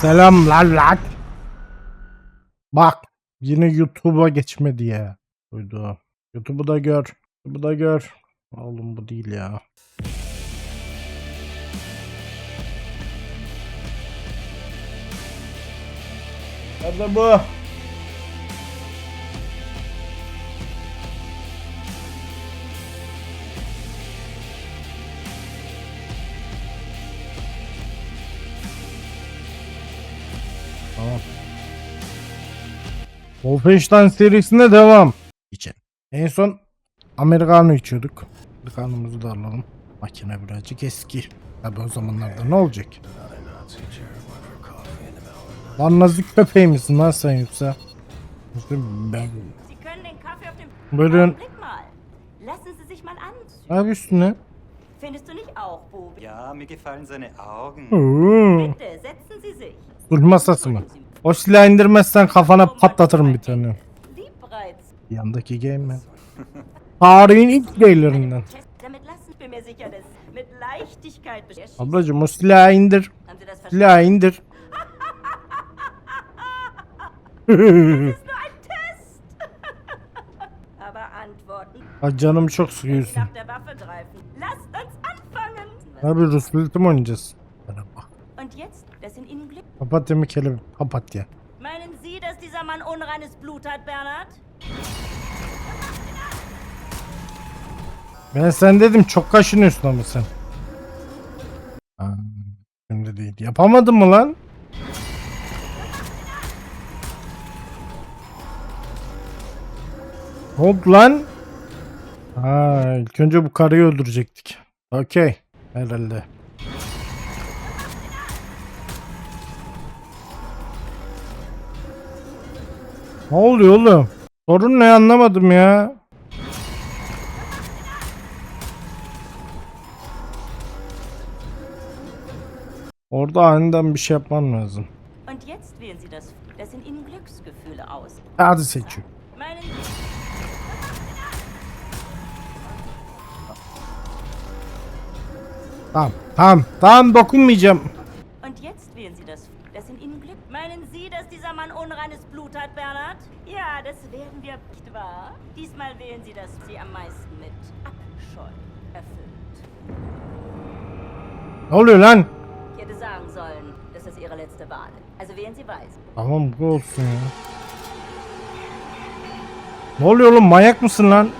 Selam lan lan. Bak yine YouTube'a geçmedi ya. Duydu. YouTube'u da gör. YouTube'u da gör. Oğlum bu değil ya. Nerede bu? Tamam. Wolfenstein serisine devam. İçelim. En son Americano içiyorduk. Americano'muzu da alalım. Makine birazcık eski. Tabi o zamanlarda ne olacak? Lan nazi köpeği misin lan sen yoksa? Ben... Buyurun. Blick mal. Lassen Sie sich mal anziehen. Ne yapıyorsun lan? Findest du nicht auch, Bubi? Ja, mir gefallen seine Augen. Bitte, setzen Sie sich. Sulh masası mı? O silahı indirmezsen kafana patlatırım bir tane. Yandaki game man. Tarihin ilk gaylerinden. Ablacım o silahı indir. Silahı indir. Ay canım çok sıkıyorsun. Abi Rus mi oynayacağız? Bana bak. Und jetzt, das in Ihnen Glück. Papatya mı kelebek? Papatya. Meinen Sie, dass dieser Mann unreines Blut hat, Bernhard? Ben sen dedim çok kaşınıyorsun ama sen. Şimdi değil. Yapamadın mı lan? Ne oldu lan? Ha, ilk önce bu karıyı öldürecektik. Okey. Herhalde. Ne oluyor oğlum? Sorun ne anlamadım ya. Orada aniden bir şey yapmam lazım. Und jetzt wählen Sie das, das in Ihnen Glücksgefühle aus. Hadi. Meinen Tamam. Tamam. Tamam dokunmayacağım. Und jetzt wählen Sie das, Meinen Sie, dass dieser Mann unreines Blut hat, Bernhard? Ja, das werden wir, nicht wahr? Diesmal wählen Sie das, Sie am meisten mit Abscheu erfüllt. Oluyor lan? Ich hätte sagen sollen, dass das Ihre letzte Wahl ist. Also wählen Sie. Tamam bu olsun ya. Ne oluyor oğlum manyak mısın lan?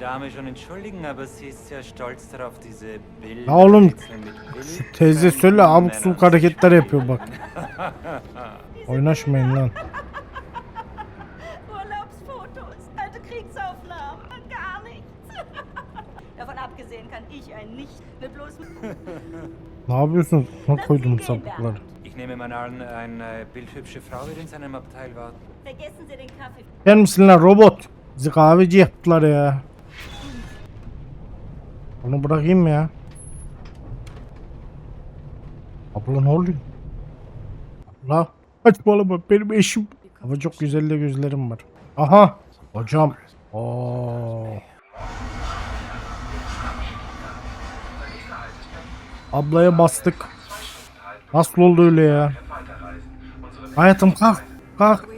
Dame schon entschuldigen, aber sie ist sehr stolz darauf, diese Bilder Ya oğlum, Bild- Teyze söyle abuk subuk zu hareketler yapıyor bak. Oynaşmayın lan. Urlaubsfotos, alte Kriegsaufnahmen, gar nichts. Davon abgesehen kann ich ein Nicht mit bloßem... Ne yapıyorsun? Ne koydum sapıkları? Ich nehme mal an, eine bildhübsche Frau wird in seinem Abteil warten. Vergessen Sie den Kaffee. Gel misin lan robot? Bizi kahveci yaptılar ya. Onu bırakayım mı ya? Abla ne oluyor? Abla saçmalama benim eşim. Ama çok güzel de gözlerim var. Aha hocam. Oo. Ablaya bastık. Nasıl oldu öyle ya? Hayatım kalk. Kalk.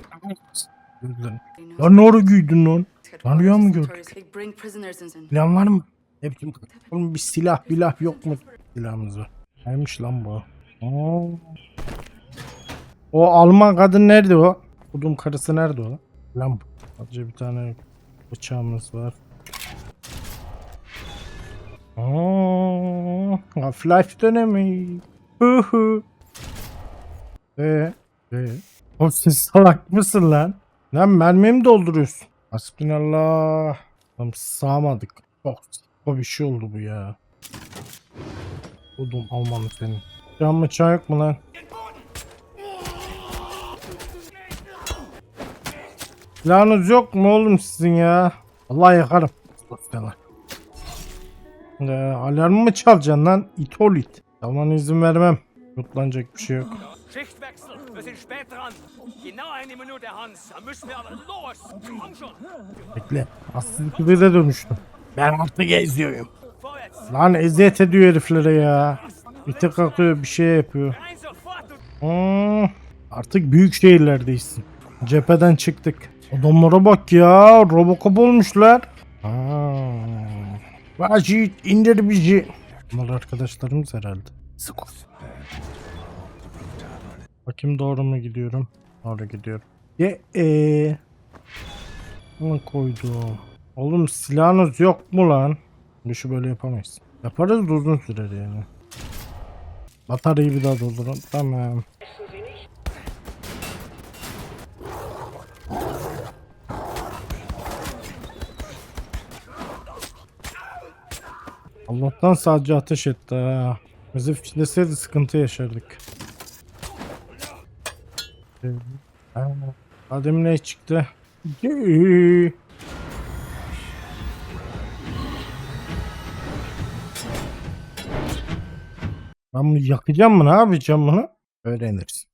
Lan ne ara güydün lan? Lan rüya mı gördük? Silah var mı? Ne biçim Oğlum bir silah bilah yok mu? Silahımız var. Neymiş lan bu? Aa. O Alman kadın nerede o? Kudum karısı nerede o? Lan. Sadece bir tane bıçağımız var. Aa, Half-Life dönemi. Hı hı. Ee, ee. Oğlum siz salak mısın lan? Lan mermi mi dolduruyorsun? Hasbinallah. Tam sağmadık. Çok o bir şey oldu bu ya. Budum Almanı senin. Can mı çay yok mu lan? Silahınız yok mu oğlum sizin ya? Allah yakarım. Dosyalar. Ee, alarmı mı çalacaksın lan? İt ol it. Tamam izin vermem. Yutlanacak bir şey yok. Schichtwechsel, wir sind spät dran. Genau eine Minute, Hans. Da müssen wir aber los. Komm schon. Bekle. Aslında de dönüştüm. Ben artık geziyorum. Lan eziyet ediyor heriflere ya. Bir tek kalkıyor bir şey yapıyor. Hmm, artık büyük şehirlerdeyiz. Cepheden çıktık. Adamlara bak ya. Robocop olmuşlar. Aa. Vacit indir bizi. Bunlar arkadaşlarımız herhalde. Olsun. Bakayım doğru mu gidiyorum? Doğru gidiyorum. Ye ee. Bunu koydum. Oğlum silahınız yok mu lan? Bu işi böyle yapamayız. Yaparız da uzun sürer yani. Bataryayı bir daha doldurun. Tamam. Allah'tan sadece ateş etti ha. Bizi fişleseydi sıkıntı yaşardık. Ha, Adem ne çıktı? Ben bunu yakacağım mı? Ne yapacağım bunu? Öğreniriz.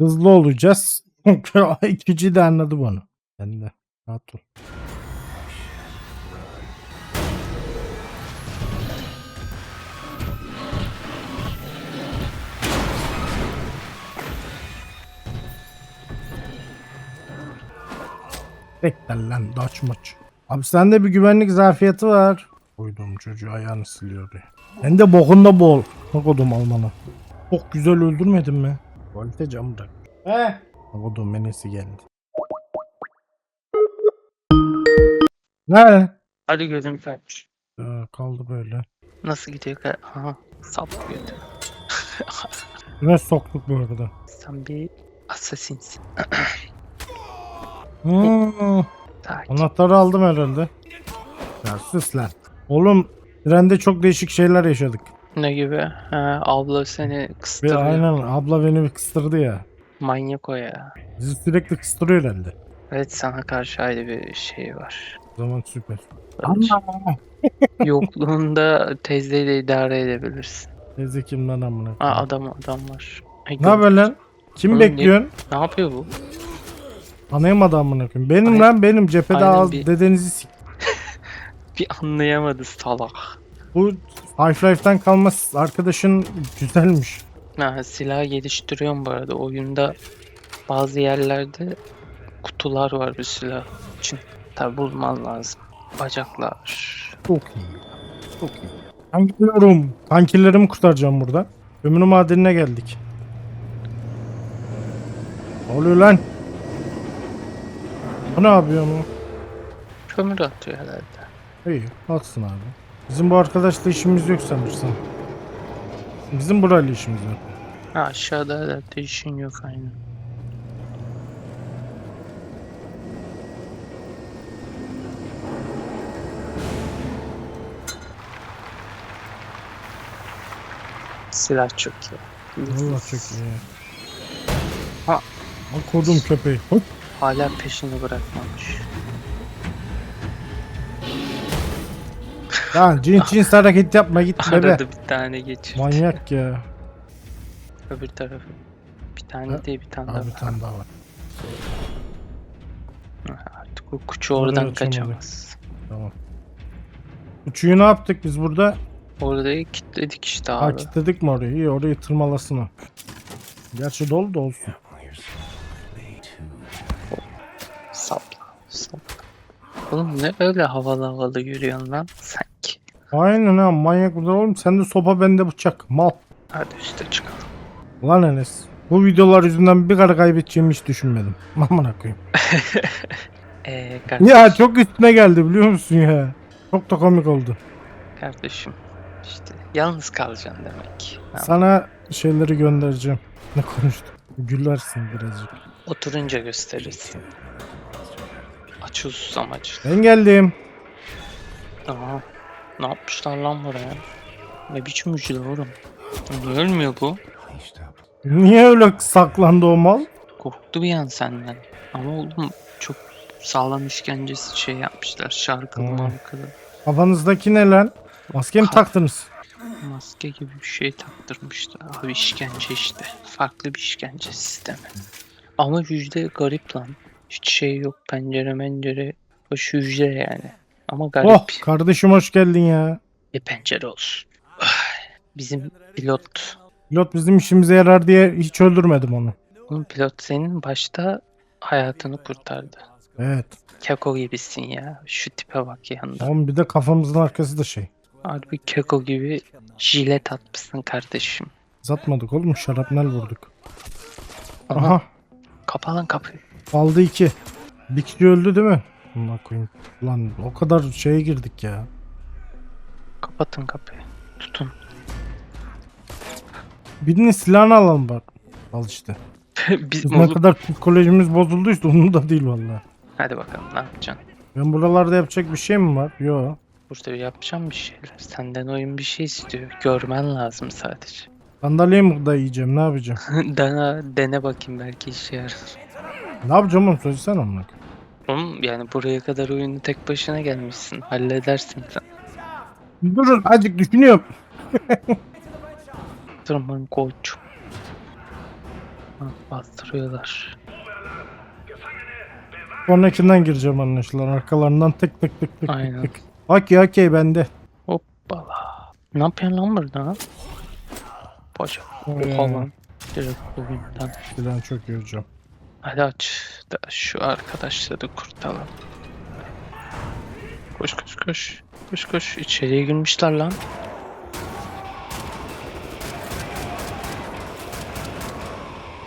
Hızlı olacağız. İkinci de anladı bunu. Ben de. Rahat ol. Bekler lan daç maç. Abi sende bir güvenlik zafiyeti var. Koydum çocuğu ayağını siliyor ya. Ben de bokunda bol. Ne kodum Almanı. Çok güzel öldürmedin mi? Tuvalete cam bırak. He. Kodum menesi geldi. Ne? Hadi gözüm kaç. Ee, kaldı böyle. Nasıl gidiyor? ka- Aha sap gidiyor. Ne soktuk bu arada? Sen bir assassinsin. Hmm, anahtarı aldım herhalde. Ya sus lan. Oğlum trende çok değişik şeyler yaşadık. Ne gibi? Ha, abla seni Bir kıstırıyor. aynen abla beni bir kıstırdı ya. Manyak o ya. Bizi sürekli kıstırıyor herhalde. Evet sana karşı ayrı bir şey var. O zaman süper. Yokluğunda teyzeyle idare edebilirsin. Teyze kim lan amına koyayım? adam adam var. Ay, Ne haber lan? Kim Oğlum ne- bekliyorsun? Ne yapıyor bu? Anlayamadı amına koyayım. Benim Aynen- lan benim cephede aynen ağız bir- dedenizi sik. Bir anlayamadı salak. Bu Half-Life'den kalma arkadaşın güzelmiş. Ha, silah geliştiriyorum bu arada. Oyunda bazı yerlerde kutular var bu silah için. Tabi bulman lazım. Bacaklar. Çok iyi. Çok iyi. Gidiyorum. Kankilerimi kurtaracağım burada. Ömrü madenine geldik. Ne oluyor lan? Bu ne yapıyor mu? Kömür atıyor herhalde. İyi, atsın abi. Bizim bu arkadaşla işimiz yok sanırsam. Bizim burayla işimiz yok. Ha, aşağıda herhalde işin yok aynen. Silah çok iyi. Allah çok iyi. Ha. Bak kodum köpeği. Hop. Hala peşini bırakmamış. Lan cins cins hareket yapma git bebe. Arada bir tane geçirdi. Manyak ya. Öbür tarafı. Bir Ha, tane değil bir tane daha. Abi bir tane daha var. Artık o kuçu oradan açamadı. kaçamaz. Tamam. Uçuyu ne yaptık biz burada? Orayı kilitledik işte Ha abi. kilitledik mi orayı? İyi orayı tırmalasın o. Gerçi dolu da olsun. Sapla. Oğlum ne öyle havalı havalı yürüyorsun lan sanki. Aynen ha manyak burada oğlum. Sende sopa bende bıçak. Mal. Hadi üste çıkalım. Lan Enes. Bu videolar yüzünden bir kere kaybedeceğimi hiç düşünmedim. Amına koyayım. Eee kardeş, Ya çok üstüne geldi biliyor musun ya? Çok da komik oldu. kardeşim işte yalnız kalacaksın demek. Ha, Sana şeyleri göndereceğim. Ne konuştuk? Gülersin birazcık. Oturunca gösterirsin. Aç susam aç. Ben geldim. Aha. Ne yapmışlar lan buraya? Ne biçim uçuyor oğlum? Niye ölmüyor bu? Niye öyle saklandı o mal? Korktu bir an senden. Ama oğlum çok sağlam işkencesi şey yapmışlar. Şarkılı Hmm. markalı. Kafanızdaki ne lan? Maske mi taktınız? Maske gibi bir şey taktırmışlar. Abi işkence işte. Farklı bir işkence sistemi. Ama hücre garip lan. Hiç şey yok. Pencere mencere. Hoş hücre yani. Ama garip. Oh kardeşim hoş geldin ya. Bir pencere olsun. Bizim pilot. Pilot bizim işimize yarar diye hiç öldürmedim onu. Oğlum pilot senin başta hayatını kurtardı. Evet. Keko gibisin ya. Şu tipe bak yanında. Oğlum bir de kafamızın arkası da şey. Harbi keko gibi jilet atmışsın kardeşim. Zatmadık oğlum şarapnel vurduk. Aha. Aha Kapa lan kapıyı. Aldı iki. Bir kişi öldü değil mi? Amına koyayım. Lan o kadar şeye girdik ya. Kapatın kapıyı. Tutun. Birinin silahını alalım bak. Al işte. Biz Biz ne kadar psikolojimiz bozulduysa onun da değil vallahi. Hadi bakalım ne yapacaksın? Ben buralarda yapacak bir şey mi var? Yo. Burada yapacağım bir şeyler. Senden oyun bir şey istiyor. Görmen lazım sadece. Sandalyeyi mi da yiyeceğim ne yapacağım? dene, dene bakayım belki işe yarar. Ne yapacağım onu söylesene amına. Oğlum yani buraya kadar oyunu tek başına gelmişsin. Halledersin sen. Durun azıcık düşünüyorum. Tırman koç. Ha, bastırıyorlar. Sonrakinden gireceğim anlaşılan. Arkalarından tık tık tık tık Aynen. tık tık. Okey okey bende. Hoppala. Ne yapıyorsun lan burada? Paşa. Oha lan. Direkt oyundan. Silah çok iyi hocam. Hadi aç da şu arkadaşları kurtaralım. Koş koş koş. Koş koş. İçeriye girmişler lan.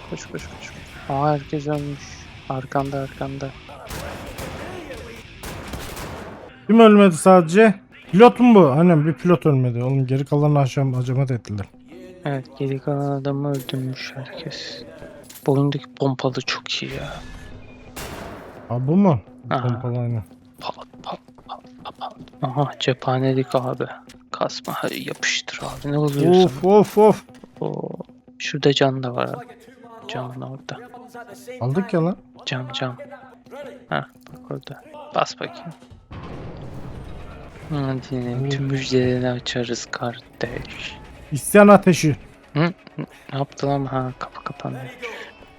Koş koş koş. Aa herkes ölmüş. Arkanda arkanda. Kim ölmedi sadece? Pilot mu bu? Aynen bir pilot ölmedi. Oğlum geri kalan aşam acamat ettiler. Evet geri kalan adamı öldürmüş herkes. Bu oyundaki pompalı çok iyi ya. Ha bu mu? Aha. Pompalı aynen. Pat pat pat pat. Aha cephanelik abi. Kasma hadi yapıştır abi ne oluyorsun? Of of of. Oo. Şurada can da var abi. Camın orada. Aldık ya lan. Cam cam. Ha bak orada. Bas bakayım. Hadi tüm müjdelerini açarız kardeş. İsyan ateşi. Ne yaptın ama ha kapı kapandı.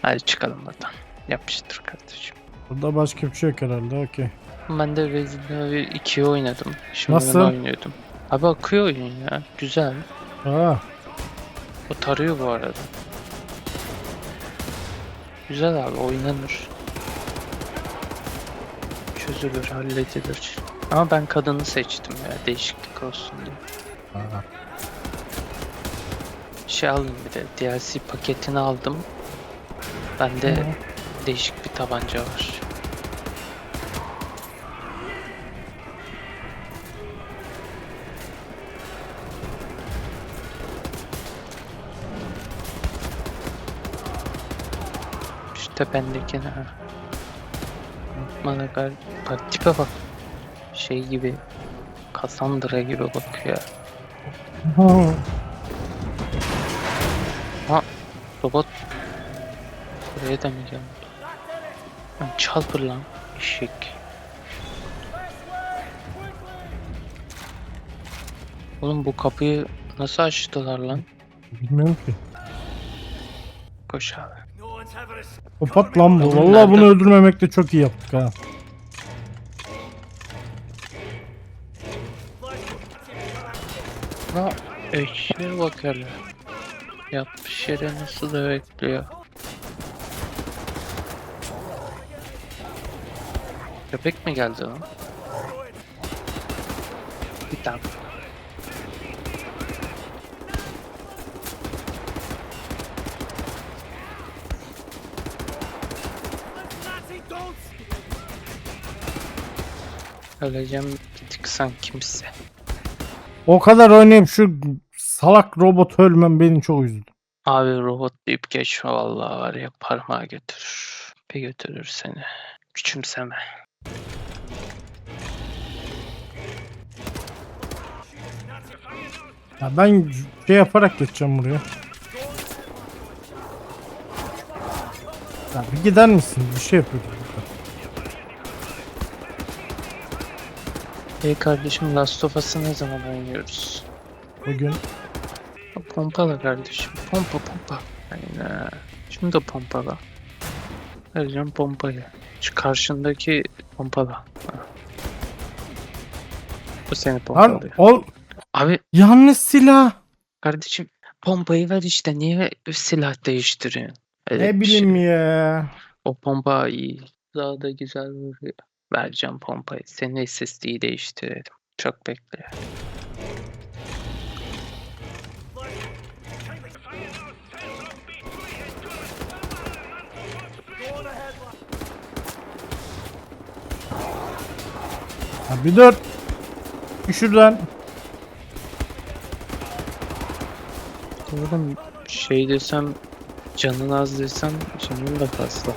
Hadi çıkalım buradan. Yapıştır kardeşim. Burada başka bir şey yok herhalde. Okey. Ben de Resident Evil 2'yi oynadım. Şimdi Nasıl? oynuyordum. Abi akıyor oyun ya. Güzel. Aa, O tarıyor bu arada. Güzel abi oynanır. Çözülür, halledilir. Ama ben kadını seçtim ya değişiklik olsun diye. Şey aldım bir de DLC paketini aldım. Bende değişik bir tabanca var. Şu tependekine ha. Gal bak tipe bak. Şey gibi. Cassandra gibi bakıyor. Robot buraya da mı geldi? Lan Çalpır lan eşek. Oğlum bu kapıyı nasıl açtılar lan? Bilmiyorum ki. Koş abi. Kapat lan bu. Oğlum Vallahi nerede? bunu öldürmemekte çok iyi yaptık ha. Ha eşeğe bak hele. Yatmış yere nasıl da bekliyor. Köpek mi geldi lan? Bir tane. Öleceğim bir tık sen kimse. O kadar oynayıp şu salak robot ölmem beni çok üzdü. Abi robot deyip geçme vallahi var ya parmağı götürür. Bir götürür seni. Küçümseme. Ya ben şey yaparak geçeceğim buraya. Ya bir gider misin? Bir şey yapıyorduk burada. Hey kardeşim Last of Us'ı ne zaman oynuyoruz? bugün. Pompala kardeşim. Pompa pompa. Aynen. Şunu da pompala. Vereceğim pompayı. Şu karşındaki pompala. Bu seni Lan pompalıyor. ol Abi yanlış silah. kardeşim pompayı ver işte. Niye silah değiştiriyorsun? Öyle Ne bir şey. bileyim ya. O pompa iyi. Daha da güzel vuruyor. Vereceğim pompayı. Senin SSD'yi değiştirelim. Çok bekle. Bir. Bir Şuradan. Oğlum şey desem canın az desem canın da fazla.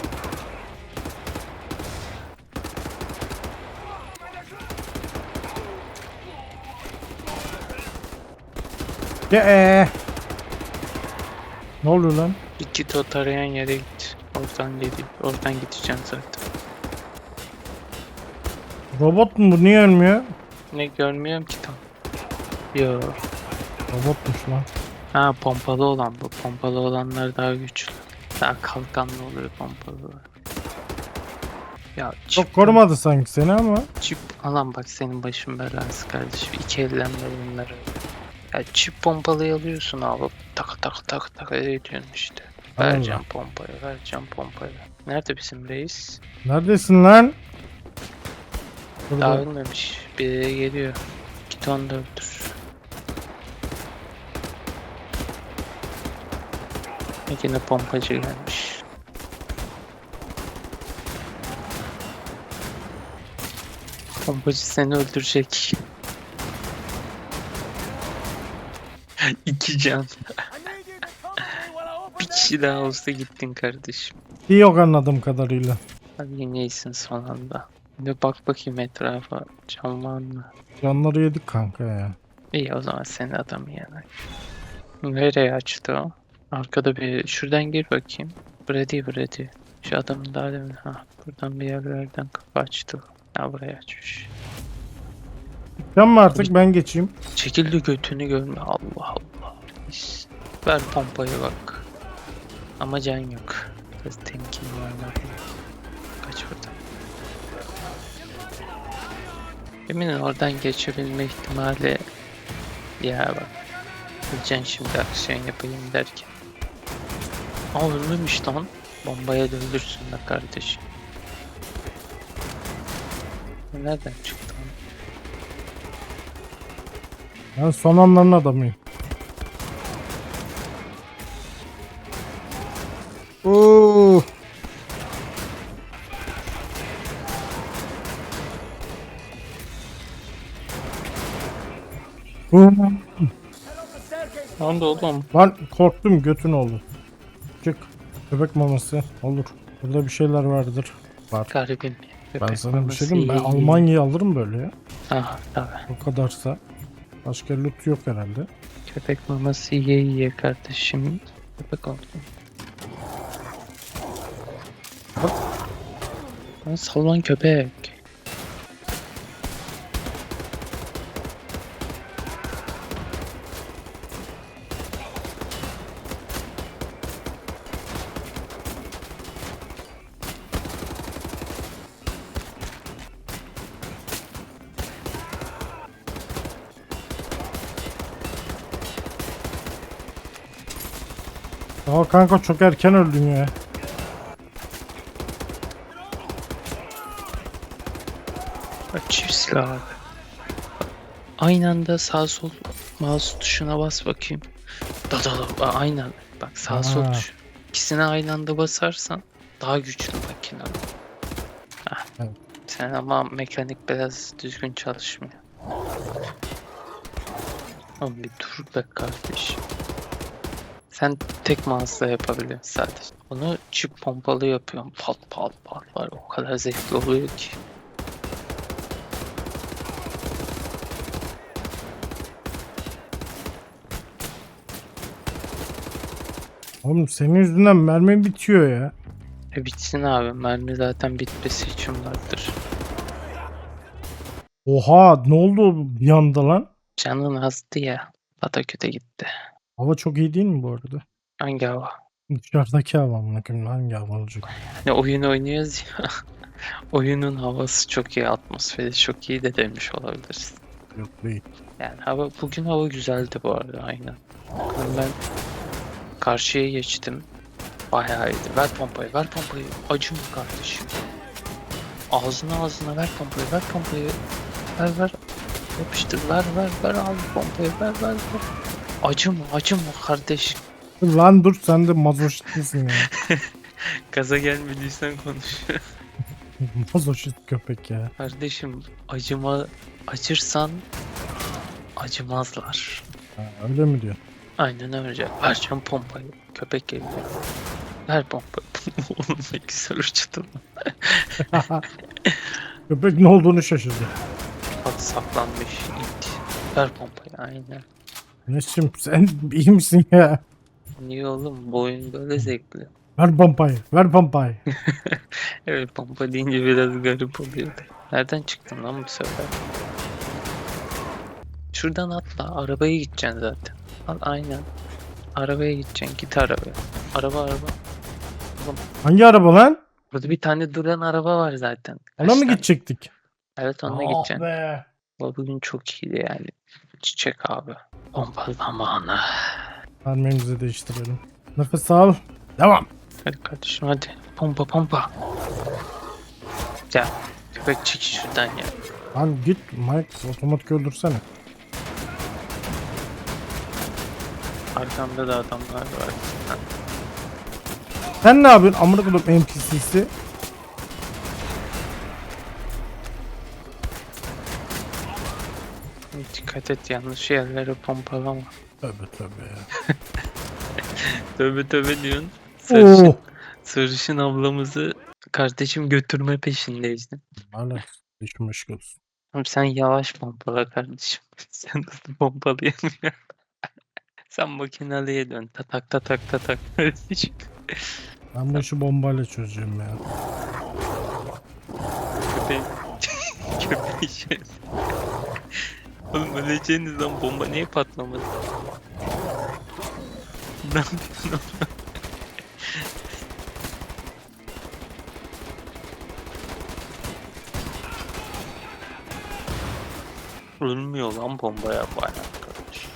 Ya ee. Ne oluyor lan? Bir git o tarayan yere git. Oradan geliyor. Oradan gideceğim zaten. Robot mu bu? Niye ölmüyor? Ne görmüyorum ki tam. Yo. Robotmuş lan. Ha pompalı olan bu. Pompalı olanlar daha güçlü. Daha kalkanlı oluyor pompalı. Ya çip, Çok korumadı sanki seni ama. çip alan bak senin başın belası kardeşim. İki ellemle bunları. Ya çip pompalıyı alıyorsun abi. Tak tak tak tak ediyorsun işte. Allah. Vereceğim pompayı, vereceğim pompayı. Nerede bizim reis? Neredesin lan? Daha ölmemiş. Biri geliyor. Git onu da öldür. Yine pompacı gelmiş. Pompacı seni öldürecek. İki can. Bir kişi daha olsa gittin kardeşim. İyi yok anladığım kadarıyla. Hadi yine iyisin son anda. Bir bak bakayım etrafa. Can var mı? Canları yedik kanka ya. İyi o zaman senin adamı yana. Nereye açtı o? Arkada bir şuradan gir bakayım. Buraya değil. Şu adamın daha demin ha buradan bir yerlerden kapı açtı. Ha buraya açmış. Can mı artık ben geçeyim. Çekildi götünü görme. Allah Allah. Ver pompaya bak. Ama can yok. Biraz temkin var. Eminim oradan geçebilme ihtimali ya bak. Can şimdi aksiyon yapayım derken. Aa ölmemiş lan. Bombaya da öldürsünler kardeşim. Nereden çıktı lan? Ben son anların adamıyım. Oo. Lan da oğlum. Lan korktum götün oldu. Çık. Köpek maması olur. Burada bir şeyler vardır. Var. Garibim. Ben sana bir şey diyeyim? Ben. Almanya'yı alırım böyle ya. Aha tabii. O kadarsa. Başka loot yok herhalde. Köpek maması ye ye kardeşim. Köpek oldu. Bak. Lan sallan köpek. Aa kanka çok erken öldün ya. Bak çift silah abi. Aynı anda sağ sol mouse tuşuna bas bakayım. Da da da Aa, aynen. Bak sağ sol Ha. tuş. İkisine aynı anda basarsan daha güçlü makine. Hah. Evet. Sen ama mekanik biraz düzgün çalışmıyor. Oğlum bir dur be kardeşim. Sen tek mouse'la yapabiliyorsun sadece. Onu çip pompalı yapıyorum. Pat pat pat var. O kadar zevkli oluyor ki. Oğlum senin yüzünden mermi bitiyor ya. E bitsin abi. Mermi zaten bitmesi için vardır. Oha ne oldu bir anda lan? Canın azdı ya. Pataküte gitti. Hava çok iyi değil mi bu arada? Hangi hava? Dışarıdaki hava mı? Hangi hava olacak? Hani oyun oynuyoruz ya. Oyunun havası çok iyi, atmosferi çok iyi de demiş olabiliriz. Yok değil. Yani hava bugün hava güzeldi bu arada aynen. Bakın ben karşıya geçtim. Bayağı iyiydi. Ver pompayı, ver pompayı. Acıma kardeşim. Ağzına ağzına ver pompayı, ver pompayı. Ver ver. Yapıştır, ver ver ver al pompayı, ver ver ver. Acıma, acıma kardeşim. Lan dur sen de mazoşist misin ya? Gaza gelmediysen konuş. mazoşist köpek ya. Kardeşim acıma acırsan acımazlar. Ha, öyle mi diyor? Aynen öyle. Vereceğim pompayı. Köpek geliyor. Ver pompayı. Oğlum ne güzel uçtu. Köpek ne olduğunu şaşırdı. Bak saklanmış it. Ver pompayı aynen. Neşim sen iyi misin ya? Niye oğlum bu oyun böyle zevkli. Ver pompayı, ver pompayı. Evet pompa deyince biraz garip oluyor. Nereden çıktın lan bu sefer? Şuradan atla. Arabaya gideceksin zaten. Al aynen. Arabaya gideceksin. Git arabaya. Araba araba. Hangi araba lan? Burada bir tane duran araba var zaten. Kaç Ona mı tane? gidecektik? Evet onunla Ah gideceksin. be. Bugün çok iyiydi yani. Çiçek abi. Pompa zamanı. Mermimizi değiştirelim. Nefes al. Devam. Hadi kardeşim hadi. Pompa pompa. Ya köpek çek şuradan ya. Lan git Mike otomatik öldürsene. Arkamda da adamlar var. Sen ne yapıyorsun amına koyayım NPC'si? Dikkat et yanlış yerlere pompalama. Tövbe tövbe ya. Tövbe tövbe diyorsun. Sarışın, Oo. sarışın ablamızı kardeşim götürme peşindeyiz. Hala işim meşgul olsun. Oğlum sen yavaş pompala kardeşim. Sen hızlı pompalayamıyorsun. sen makineliye dön. Tatak tatak tatak kardeşim. Ben bu işi bombayla çözeceğim ya. Köpeği. Köpeği şey. Oğlum öleceğiniz lan bomba niye patlamadı? Ne yapıyorsun? Ölmüyor lan bombaya bayağı arkadaş.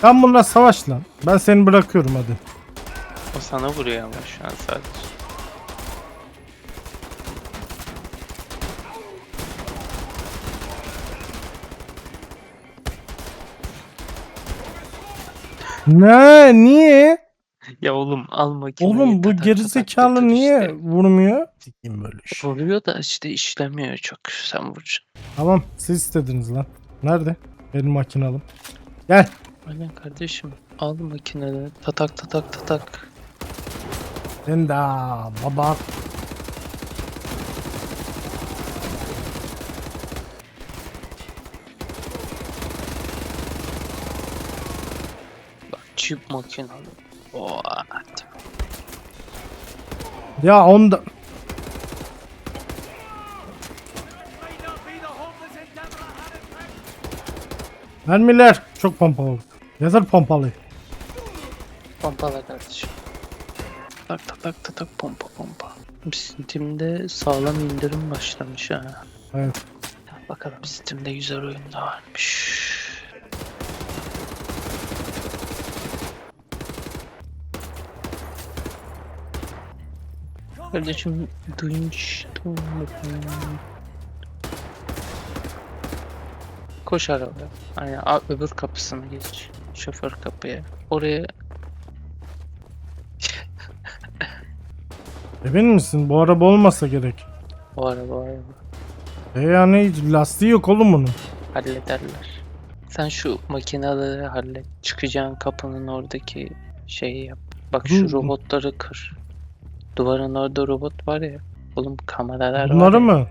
Sen bununla savaş lan. Ben seni bırakıyorum hadi. O sana vuruyor ama şu an sadece. Ne? Niye? Ya oğlum al makineyi. Oğlum bu gerizekalı niye işte. vurmuyor? Sikeyim böyle iş. Vuruyor da işte işlemiyor çok. Sen vuracaksın. Tamam siz istediniz lan. Nerede? Benim makinalım. Gel. Aynen kardeşim. Al makineleri. Tatak tatak tatak. Sen de aa, çift makinalı. Oo, Ya onda... Mermiler çok pompalı. Yazar pompalı. Pompala kardeşim. Tak tak tak tak tak pompa pompa. Steam'de sağlam indirim başlamış ha. Evet. Bakalım Steam'de güzel oyun da varmış. Kardeşim duymuş Koş arabaya. Aynen öbür kapısına geç. Şoför kapıya. Oraya Emin misin? Bu araba olmasa gerek. o araba o araba. E yani lastiği yok oğlum bunun. Hallederler. Sen şu makineleri hallet. Çıkacağın kapının oradaki şeyi yap. Bak şu Hı. robotları kır. Duvarın orada robot var ya. Oğlum kameralar var Bunları mı?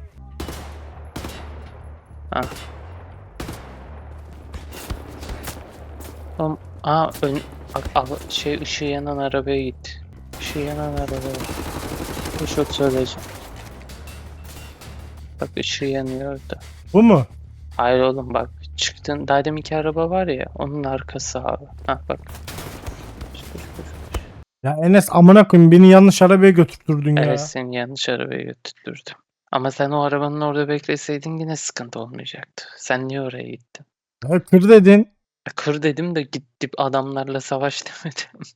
Oğlum, aa ön, al, şey ışığı yanan arabaya git. Işığı yanan arabaya. Bu çok söyleyeceğim. Bak ışığı yanıyor orada. Bu mu? Hayır oğlum bak çıktın. Daha deminki araba var ya onun arkası abi. Ha bak. Ya Enes amına koyayım beni yanlış arabaya götürttürdün ya. Evet seni yanlış arabaya götürdüm. Ama sen o arabanın orada bekleseydin yine sıkıntı olmayacaktı. Sen niye oraya gittin? Ya kır dedin. Ya Kır dedim de gidip adamlarla savaş demedim.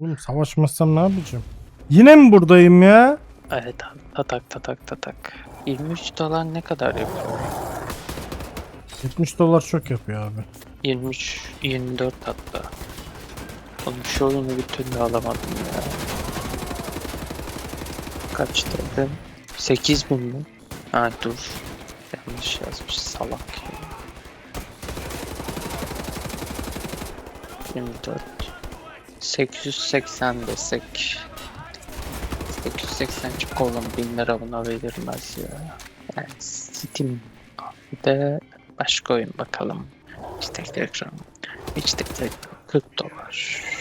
Oğlum savaşmazsam ne yapacağım? Yine mi buradayım ya? Evet abi tatak tatak tatak. 23 dolar ne kadar yapıyor? 70 dolar çok yapıyor abi. 23, 24 hatta. Oğlum şu oyunu bir türlü alamadım ya. Kaç dedim? 8000 mi? Ha dur. Yanlış yazmış salak ya. 24 880 desek 880 çok oğlum 1000 lira buna verilmez ya. Yani Steam bir de başka oyun bakalım. İşte ekran. Ekran 40 dolar.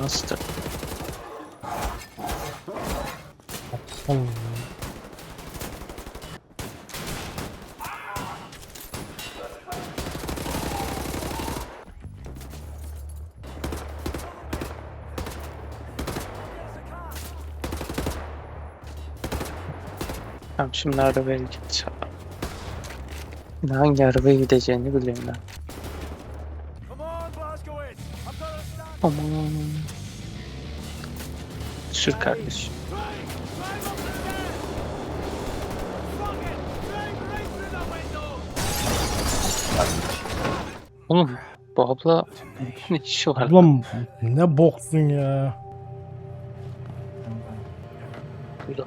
Master. Allah. Tamam şimdi arabaya gideceğim. Hangi arabaya gideceğini biliyorum ben. Through the window! Oğlum bu abla ne işi var? lan? Ulan ne boksun ya. Bir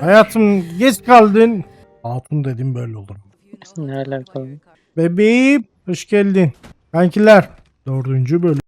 Hayatım geç kaldın. Hatun dedim böyle olur. Ne alakalı? Bebeğim hoş geldin. Kankiler dördüncü bölüm.